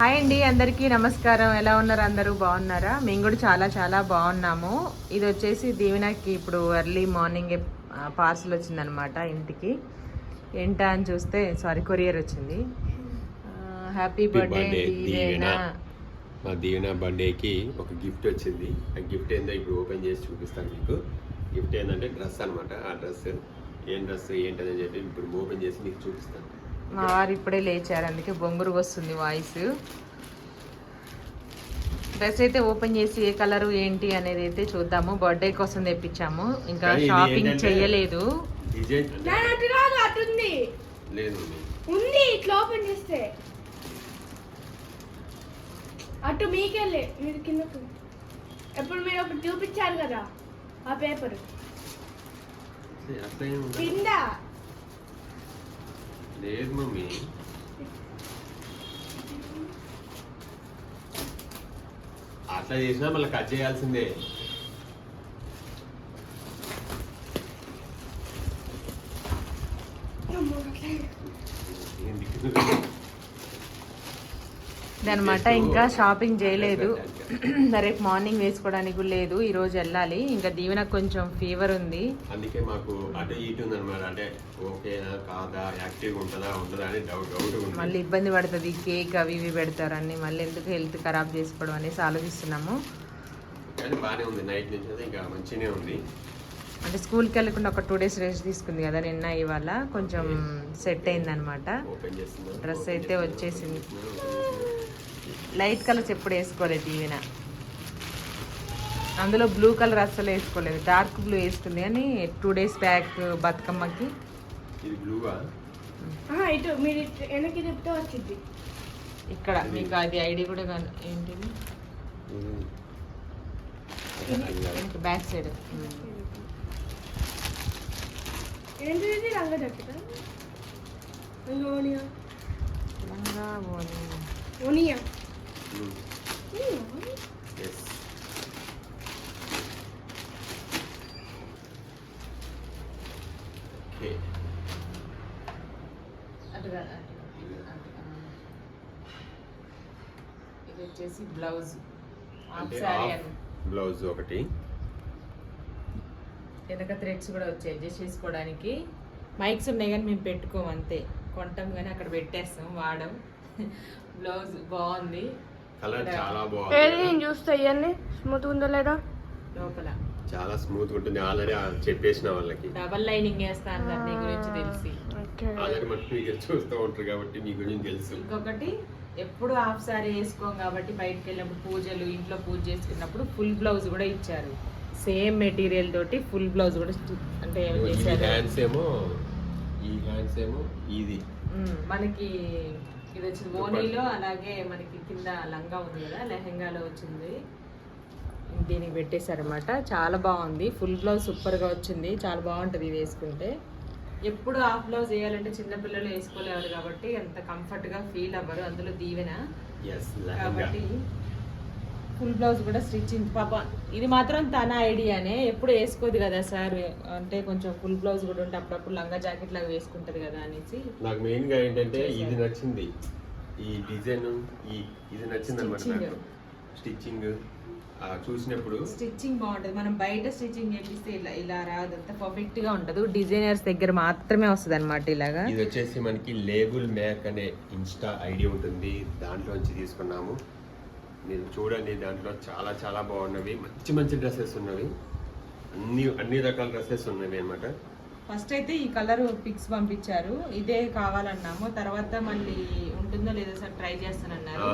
Hi అండి అందరికీ నమస్కారం. ఎలా ఉన్నారు అందరూ? బాగున్నారా? మేము కూడా చాలా చాలా బాగున్నాము. ఇది వచ్చేసి దీవెనకి ఇప్పుడు ఎర్లీ మార్నింగ్ పార్సల్ వచ్చిందనమాట ఇంటికి. ఏంటా అని చూస్తే సారీ కొరియర్ వచ్చింది. Happy birthday Deevena. మా దీవెన బర్త్డేకి ఒక గిఫ్ట్ వచ్చింది. ఆ గిఫ్ట్ ఏందో ఇప్పుడు ఓపెన్ చేసి చూపిస్తాను మీకు. గిఫ్ట్ ఏంటంటే డ్రెస్ అన్నమాట. ఆ డ్రెస్ ఏం డ్రెస్ ఏంటని చెప్పి ఇప్పుడు ఓపెన్ చేసి మీకు చూపిస్తాను. మా వారు ఇప్పుడే లేచారు అందుకే బొంగురు వస్తుంది వాయిస్. డ్రెస్ అయితే ఓపెన్ చేసి ఏ కలర్ ఏంటి అనేది అయితే చూద్దాము. బర్త్డే కోసం తెప్పించాము. ఇంకా షాపింగ్ ఏంటంటే- చెయ్యలేదు డిజైన్ నేను అటు కాదు అటుంది లేదు మమ్మీ. ఉంది ఇట్లా ఓపెన్ చేస్తే. అటు మీకెళ్ళి మీరు కిందకు. ఎప్పుడు మీరు ఒకటి చూపించారు కదా. ఆ పేపర్. కింద. లేదు మమ్మీ. అట్లా చేసినా మళ్ళీ కట్ చేయాల్సిందే. అనమాట ఇంకా షాపింగ్ చేయలేదు. రేపు మార్నింగ్ వేసుకోవడానికి కూడా లేదు ఈ రోజు వెళ్ళాలి. ఇంకా దీవెనకు కొంచెం ఫీవర్ ఉంది. అందుకే మాకు అటు ఇటు ఉందన్నమాట. అంటే ఓకేనా కాదా యాక్టివ్ ఉంటుందా ఉండదా అని డౌట్ డౌట్ ఉంది. మళ్ళీ ఇబ్బంది పడుతుంది. కేక్ అవి ఇవి పెడతారని మళ్ళీ ఎందుకు హెల్త్ ఖరాబ్ చేసుకోవడం అనేసి ఆలోచిస్తున్నాము. కానీ బాగానే ఉంది. నైట్ నుంచి అయితే ఇంకా మంచిగానే ఉంది. అంటే స్కూల్కి వెళ్ళకుండా ఒక టూ డేస్ రెస్ట్ తీసుకుంది కదా నిన్న ఇవాళ. కొంచెం సెట్ అయింది అనమాట ఓపెన్ చేస్తున్నాను Dress ఓపెన్ అయితే వచ్చేసింది. లైట్ కలర్స్ ఎప్పుడు వేసుకోలేదు దీవెన. అందులో బ్లూ కలర్ అస్సలు వేసుకోలేదు. డార్క్ బ్లూ వేసుకుంది కానీ టూ డేస్ బ్యాక్ బతుకమ్మకి. ఇక్కడ మీకు అది ఐడి కూడా కాదు ఏంటిది? Back side. తెలంగాణ ఓని. ఓనియా. Yes okay. ఇది వచ్చేసి బ్లౌజ్ బ్లౌజ్ ఒకటి. వెనక థ్రెడ్స్ కూడా వచ్చాయి. అడ్జస్ట్ చేసుకోవడానికి మైక్స్ ఉన్నాయి కానీ మేము పెట్టుకోము అంతే. కొంటాం కానీ అక్కడ పెట్టేస్తాం వాడం. బ్లౌజ్ బాగుంది. కలర్ చాలా ఏది బాగుంది నేను చూస్తా ఇవన్నీ స్మూత్ ఉందా లేదా? లోపల. చాలా స్మూత్ ఉంటుంది. ఆల్రెడీ చెప్పేసిన వాళ్ళకి. డబల్ లైనింగ్ వేస్తాను సార్ నీ గురించి తెలిసి. ఓకే. ఆల్రెడీ మనకి మీకు చూస్తూ ఉంటారు కాబట్టి మీ గురించి తెలుసు. ఇంకొకటి ఎప్పుడు హాఫ్ సారీ వేసుకోం కాబట్టి బయటకు వెళ్ళినప్పుడు పూజలు ఇంట్లో పూజ చేసుకున్నప్పుడు ఫుల్ బ్లౌజ్ కూడా ఇచ్చారు. సేమ్ మెటీరియల్ తోటి ఫుల్ బ్లౌజ్ కూడా అంటే ఏం చేశారు? హ్యాండ్స్ ఏమో ఈ హ్యాండ్స్ ఏమో ఇది. మనకి ఇది వచ్చింది ఓనీలో అలాగే మనకి కింద లంగా ఉంది కదా లెహెంగాలో వచ్చింది. దీనికి పెట్టేశారనమాట చాలా బాగుంది. ఫుల్ బ్లౌజ్ సూపర్గా వచ్చింది. చాలా బాగుంటుంది ఇది వేసుకుంటే. ఎప్పుడు హాఫ్ బ్లౌజ్ వేయాలంటే చిన్నపిల్లలు వేసుకోలేరు కాబట్టి అంత కంఫర్ట్గా ఫీల్ అవ్వరు. అందులో దీవెన. కాబట్టి ఫుల్ బ్లౌజ్ కూడా స్టిచ్చింగ్. పాప ఇది మాత్రం తన ఐడియానే. ఎప్పుడు వేసుకోదు కదా సార్. అంటే కొంచెం ఫుల్ బ్లౌజ్ కూడా ఉంటే అప్పుడప్పుడు లంగా జాకెట్ లాగా వేసుకుంటది కదా అనేసి. నాకు మెయిన్గా ఏంటంటే ఇది నచ్చింది. ఈ డిజైన్ ఈ ఇది నచ్చింది అనమాట స్టిచ్చింగ్ చూసినప్పుడు. స్టిచ్చింగ్ బాగుంటుంది. మనం బయట స్టిచ్చింగ్ చేపిస్తే ఇలా ఇలా రాదు. అంత పర్ఫెక్ట్గా ఉండదు. డిజైనర్స్ దగ్గర మాత్రమే వస్తుంది అనమాట ఇలాగా. ఇది వచ్చేసి మనకి లేబుల్ మ్యాక్ అనే ఇన్స్టా ఐడి ఉంటుంది. దాంట్లోంచి తీసుకున్నాము. మీరు చూడండి దాంట్లో చాలా చాలా బాగున్నవి. మంచి మంచి డ్రెస్సెస్ ఉన్నవి. అన్ని అన్ని రకాల డ్రెస్సెస్ ఉన్నవి అనమాట ఫస్ట్ అయితే ఈ కలర్ పిక్స్ పంపించారు. ఇదే కావాలన్నాము. తర్వాత మళ్ళీ ఉంటుందో లేదో సార్ ట్రై చేస్తానన్నారు.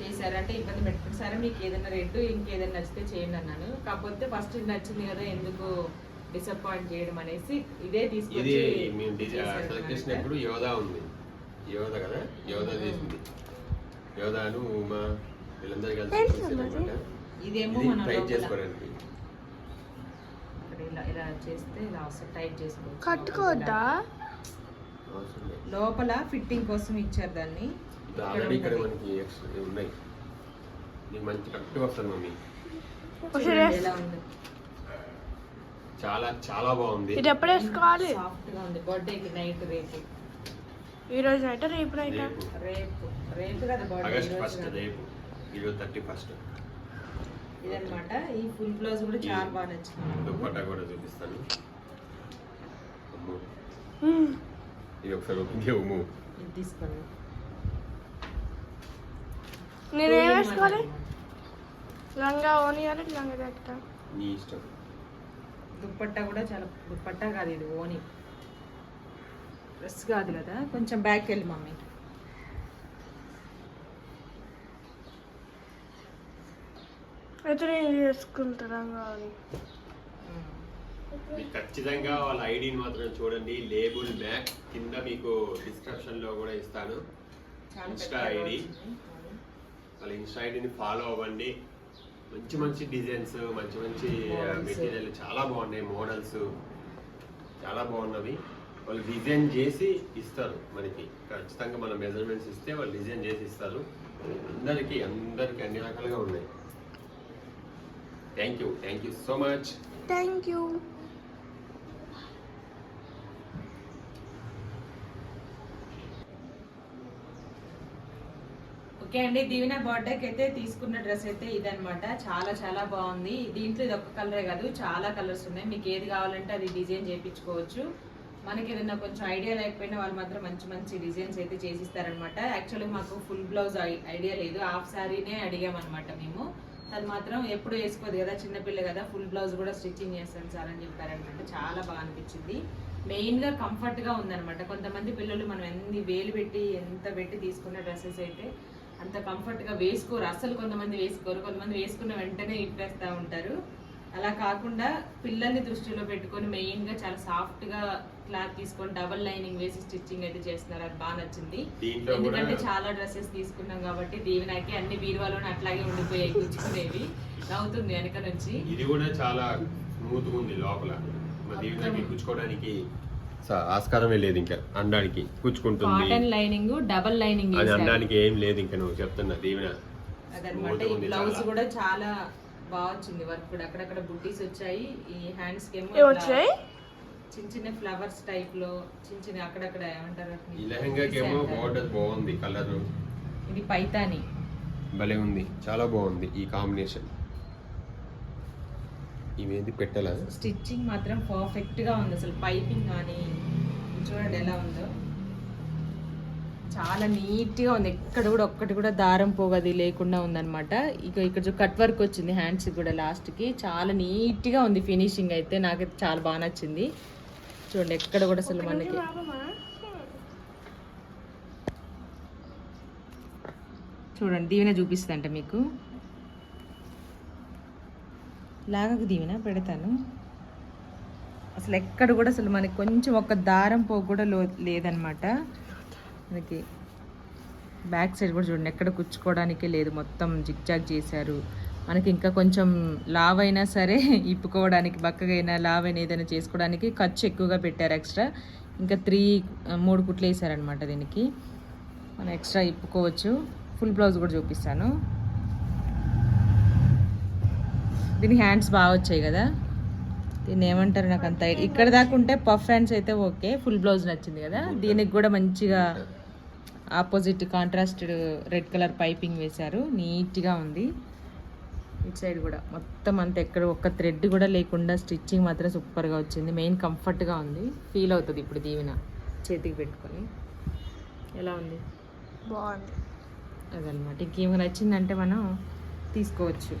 చేశారంటే ఇబ్బంది పెట్టుకుని సరే. మీకు ఏదైనా రేటు ఇంకేదైనా నచ్చితే చేయండి అన్నాను. కాకపోతే ఫస్ట్ ఇది నచ్చింది కదా ఎందుకు డిసప్పాయింట్ చేయడం అనేసి ఇదే తీసుకొచ్చి సెలెక్ట్. చేసినప్పుడు యోధా ఉంది. యోధా కదా? యోధా. చేసింది. యోధాను ఉమా వీళ్ళందరూ కలిసి చేశారన్నమాట. ఇదేమో ఇది మన. చేసుకోవడానికి ఇలా ఇలా చేస్తే ఇలా వస్తే టైట్ చేసుకోవచ్చు. కట్టుకోవద్దా. లోపల ఫిట్టింగ్ కోసం ఇచ్చారు దాన్ని. ఇది ఇక్కడ ఆల్రెడీ ఇక్కడ ఉన్నది. మనకి extra ఉన్నాయి. నీకు మంచి కరెక్ట్గా వస్తుంది మమ్మీ. చూడండి ఎలా ఉంది. చాలా చాలా బాగుంది. ఇది ఎప్పుడు వేసుకోవాలి? సాఫ్ట్గా ఉంది. బర్త్డేకి నైట్ రేపు. ఈ రోజు నైట్ రేపు నైట్? రేపు. రేపు. కదా బర్త్డే ఫస్ట్ రేపు. ఈరోజు థర్టీ ఫస్ట్. ఇదన్నమాట. ఈ ఫుల్ బ్లౌజ్ కూడా చాలా బాగా నచ్చింది. దుప్పట్టా కూడా చూపిస్తాను. ఇది ఒకసారి ఓపెన్ చేయము ఇది తీసుకోండి. నేను ఏం వేసుకోవాలి? లంగా ఓనియాలి లంగా జాకెట్? నీ ఇష్టం. దుప్పట్టా కూడా చాలా దుప్పట్టా కాదు ఇది ఓని. డ్రెస్ కాదు కదా. కొంచెం బ్యాక్ వెళ్ళి మమ్మీ. అయితే ఓని మీకు ఖచ్చితంగా వాళ్ళ ఐడిని మాత్రం చూడండి లేబుల్ మ్యాక్ కింద మీకు డిస్క్రిప్షన్లో కూడా ఇస్తాను. Insta ID. వాళ్ళ ఇన్స్టా ఐడిని ఫాలో అవ్వండి. మంచి మంచి డిజైన్స్ మంచి మంచి. మెటీరియల్ చాలా బాగున్నాయి మోడల్స్. చాలా బాగున్నవి. వాళ్ళు డిజైన్ చేసి ఇస్తారు మనకి. ఖచ్చితంగా మన మెజర్మెంట్స్ ఇస్తే వాళ్ళు డిజైన్ చేసి ఇస్తారు. అందరికీ అందరికి అన్ని రకాలుగా ఉన్నాయి. Thank you thank you so much thank you okay అండి దీవెన బర్త్డేకి అయితే తీసుకున్న డ్రెస్ అయితే ఇదన్నమాట. చాలా చాలా బాగుంది. దీంట్లో ఇది ఒక్క కలరే కాదు చాలా కలర్స్ ఉన్నాయి. మీకు ఏది కావాలంటే అది డిజైన్ చేయించుకోవచ్చు. మనకి ఏదైనా కొంచెం ఐడియా లేకపోయినా వాళ్ళు మాత్రం మంచి మంచి డిజైన్స్ అయితే చేసిస్తారనమాట యాక్చువల్లీ మాకు ఫుల్ బ్లౌజ్ ఐడియా లేదు. హాఫ్ శారీనే అడిగామన్నమాట మేము. అది మాత్రం ఎప్పుడు వేసుకోదు కదా చిన్నపిల్ల కదా ఫుల్ బ్లౌజ్ కూడా స్టిచ్చింగ్ చేస్తాను సార్ అని చెప్పారనమాట చాలా బాగా అనిపించింది. మెయిన్గా కంఫర్ట్గా కంఫర్ట్గా కొంతమంది పిల్లలు మనం ఎన్ని వేలు పెట్టి ఎంత పెట్టి తీసుకున్న డ్రెస్సెస్ అయితే అంత కంఫర్ట్గా వేసుకోరు. అసలు కొంతమంది వేసుకోరు. కొంతమంది వేసుకున్న వెంటనే ఇప్పేస్తా ఉంటారు. అలా కాకుండా పిల్లల్ని దృష్టిలో పెట్టుకొని మెయిన్గా చాలా సాఫ్ట్గా క్లాత్ తీసుకొని డబల్ లైనింగ్ వేసి స్టిచ్చింగ్ అయితే చేస్తున్నారు. అది బాగా నచ్చింది. ఎందుకంటే చాలా డ్రెస్సెస్ తీసుకున్నాం కాబట్టి దీవెనకి అన్ని బీరువాలోనే అట్లాగే ఉండిపోయాయి కూర్చుకునేవి నవ్వుతుంది వెనక నుంచి. ఇది కూడా చాలా ఉంది లోపల. స- ఆస్కారమే లేదు ఇంకా. అనడానికి గుచ్చుకుంటుంది కాటన్ లైనింగ్ డబల్ లైనింగ్ అది అనడానికి ఏం లేదు ఇంకా నువ్వు చెప్తున్నా దీవెన. అదనమాట. ఈ బ్లౌజ్. కూడా చాలా బాగా వచ్చింది వర్క్ కూడా. అక్కడక్కడ బుట్టీస్ వచ్చాయి. ఈ హ్యాండ్స్ ఏమో వచ్చాయి? చిన్న చిన్న ఫ్లవర్స్ టైప్లో చిన్న చిన్న అక్కడక్కడ ఏమంటారు. బార్డర్ బాగుంది కలర్. ఇది పైతాని. భలే ఉంది చాలా బాగుంది ఈ కాంబినేషన్. ఇవేంది పెట్టాలా? స్టిచ్చింగ్ మాత్రం పర్ఫెక్ట్గా ఉంది. అసలు పైపింగ్ కానీ చూడండి ఎలా ఉందో. చాలా నీట్గా ఉంది. ఎక్కడ కూడా ఒక్కటి కూడా దారం పోగది లేకుండా ఉందన్నమాట. ఇక ఇక్కడ కట్ వర్క్ వచ్చింది హ్యాండ్స్ కూడా లాస్ట్కి చాలా నీట్గా ఉంది ఫినిషింగ్ అయితే. నాకైతే చాలా బాగా నచ్చింది. చూడండి ఎక్కడ కూడా అసలు మనకి చూడండి దీవెన చూపిస్తుందంట మీకు. లాగకు దీవెన పెడతాను. అసలు ఎక్కడ కూడా అసలు మనకి కొంచెం ఒక దారం పోగు కూడా లో లేదనమాట మనకి బ్యాక్ సైడ్ కూడా చూడండి ఎక్కడ కుచ్చుకోవడానికే లేదు. మొత్తం జిగ్జాగ్ చేశారు. మనకి ఇంకా కొంచెం లావ్ అయినా సరే ఇప్పుకోవడానికి బక్కగైనా అయినా లావ్ అయినా ఏదైనా చేసుకోవడానికి ఖర్చు ఎక్కువగా పెట్టారు ఎక్స్ట్రా. ఇంకా త్రీ మూడు కుట్లు వేసారనమాట దీనికి. మనం ఎక్స్ట్రా ఇప్పుకోవచ్చు. ఫుల్ బ్లౌజ్ కూడా చూపిస్తాను. దీని హ్యాండ్స్ బాగా వచ్చాయి కదా. దీన్ని ఏమంటారు నాకు అంత ఇక్కడ దాకా ఉంటే పఫ్ హ్యాండ్స్ అయితే ఓకే. ఫుల్ బ్లౌజ్ నచ్చింది కదా. దీనికి కూడా మంచిగా opposite contrasted red colour piping వేశారు. నీట్గా ఉంది. ఇటు సైడ్ కూడా మొత్తం అంతా ఎక్కడ ఒక్క థ్రెడ్ కూడా లేకుండా స్టిచ్చింగ్ మాత్రం సూపర్గా వచ్చింది. మెయిన్ కంఫర్ట్గా ఉంది. ఫీల్ అవుతుంది ఇప్పుడు దీవెన చేతికి పెట్టుకొని. ఎలా ఉంది? బాగుంది. అదనమాట ఇంకేమైనా నచ్చిందంటే మనం తీసుకోవచ్చు.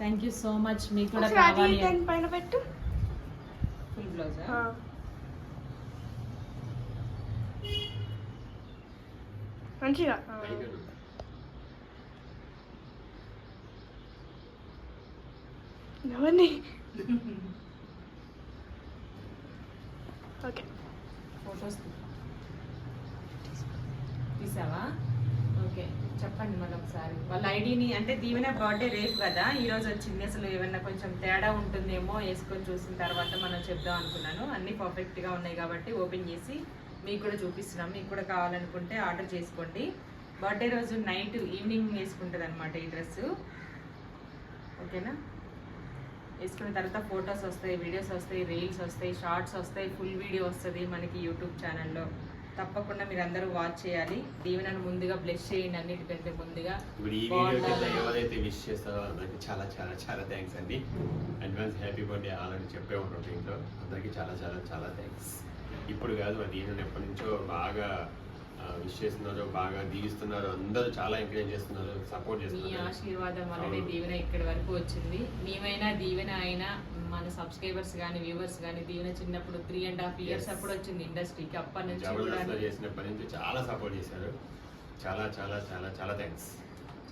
థ్యాంక్ యూ సో మచ్ మీకు కూడా కావాలి పైన పెట్టు. ఫుల్ బ్లౌజ్ మంచిగా. ఆ. ఎవరిని? ఓకే. ఫోటోస్ తీసావా? ఓకే. చెప్పండి మళ్ళీ ఒకసారి. వాళ్ళ ఐడిని అంటే దీవెన బర్త్డే రేపు కదా? ఈ రోజు వచ్చింది. అసలు ఏమన్నా కొంచెం తేడా ఉంటుందేమో వేసుకొని చూసిన తర్వాత మనం చెప్దాం అనుకున్నాను. అన్నీ పర్ఫెక్ట్గా ఉన్నాయి కాబట్టి ఓపెన్ చేసి మీకు కూడా చూపిస్తున్నాం. మీకు కూడా కావాలనుకుంటే ఆర్డర్ చేసుకోండి. బర్త్డే రోజు నైట్ ఈవినింగ్ వేసుకుంటుంది అనమాట ఈ డ్రెస్ ఓకేనా? వేసుకున్న తర్వాత ఫొటోస్ వస్తాయి వీడియోస్ వస్తాయి రీల్స్ వస్తాయి షార్ట్స్ వస్తాయి ఫుల్ వీడియో వస్తుంది మనకి యూట్యూబ్ ఛానల్లో. తప్పకుండా మీరు అందరూ వాచ్ చేయాలి. దీవెనను ముందుగా బ్లెస్ చేయండి అన్నిటికంటే ముందుగా. ఇప్పుడు ఈ వీడియోకి బాగుండాలి. ఎవరైతే విష్ చేస్తారో అందరికి చాలా చాలా చాలా థ్యాంక్స్ అండి. అడ్వాన్స్ హ్యాపీ బర్త్డే ఆల్రెడీ చెప్పే ఉంటాం దీంట్లో. అందరికీ చాలా చాలా చాలా థ్యాంక్స్. ఇప్పుడు కాదు మరి నేను ఎప్పటి నుంచో బాగా విష్ చేస్తున్నారు బాగా దీవిస్తున్నారు అందరూ చాలా ఎంకరేజ్ చేస్తున్నారు సపోర్ట్ మీ చేస్తున్నారు. ఆశీర్వాదం వల్లనే. దీవెన ఇక్కడి వరకు వచ్చింది. మేమైనా దీవెన అయినా మన సబ్స్క్రైబర్స్ కానీ వ్యూవర్స్ కానీ దీవెన చిన్నప్పుడు త్రీ అండ్ హాఫ్ ఇయర్స్. అప్పుడు వచ్చింది ఇండస్ట్రీకి అప్పటి నుంచి చేసినప్పటి నుంచి చాలా సపోర్ట్ చేశారు. చాలా చాలా చాలా చాలా థ్యాంక్స్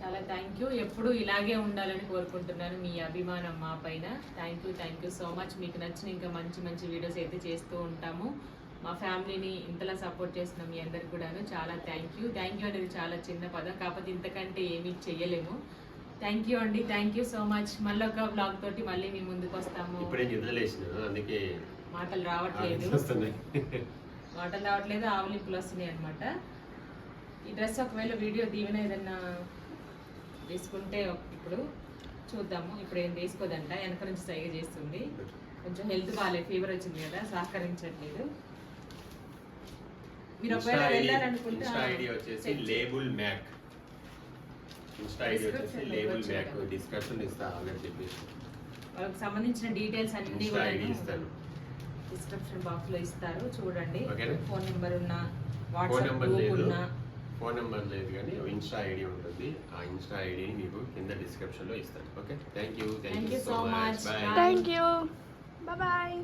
చాలా థ్యాంక్ యూ ఎప్పుడు ఇలాగే ఉండాలని కోరుకుంటున్నాను మీ అభిమానం మా పైన. Thank you thank you so much మీకు నచ్చిన ఇంకా మంచి మంచి వీడియోస్ అయితే చేస్తూ ఉంటాము. మా ఫ్యామిలీని ఇంతలా సపోర్ట్ చేసిన మీ అందరికి కూడాను చాలా థ్యాంక్ యూ థ్యాంక్ యూ అనేది చాలా చిన్న పదం కాకపోతే ఇంతకంటే ఏమీ చెయ్యలేము. థ్యాంక్ యూ అండి. థ్యాంక్ యూ సో మచ్ మళ్ళీ ఒక బ్లాగ్ తోటి మళ్ళీ మీ ముందుకు వస్తాము. అందుకే మాటలు రావట్లేదు. మాటలు రావట్లేదు. ఆవలింపులు వస్తున్నాయి అనమాట ఈ డ్రెస్ ఒకవేళ వీడియో దీవెన ఏదన్నా వేసుకుంటే ఒక- ఇప్పుడు చూద్దాము. ఇప్పుడు ఏం వేసుకోదంట వెనక నుంచి సైగ చేస్తుంది. కొంచెం హెల్త్ బాగాలేదు ఫీవర్ వచ్చింది కదా సహకరించట్లేదు. మీరు ఒకవేళ వెళ్ళాలనుకుంటే ఇన్స్టా ఐడి వచ్చేసి. Label Mac. ఇన్స్టా ఐడి వచ్చేసి లేబుల్ మ్యాక్. డిస్కషన్ ఇస్తా ఆల్రెడీ చెప్పేసి. వాళ్ళకి సంబంధించిన డీటెయిల్స్ అన్ని ఇన్స్టా ఐడి ఇస్తాను. డిస్క్రిప్షన్ బాక్స్లో ఇస్తారు. చూడండి. ఓకేనా? ఫోన్ నెంబర్ ఉన్న ఫోన్ వాట్సాప్ నెంబర్ గ్రూప్ లేదు. ఉన్న. ఫోన్ నెంబర్ లేదు కానీ ఇన్స్టా ఐడి ఉంటుంది. ఆ ఇన్స్టా ఐడిని మీకు కింద డిస్క్రిప్షన్లో ఇస్తాను. Okay? Thank you. Thank you so much. Bye. Thank you bye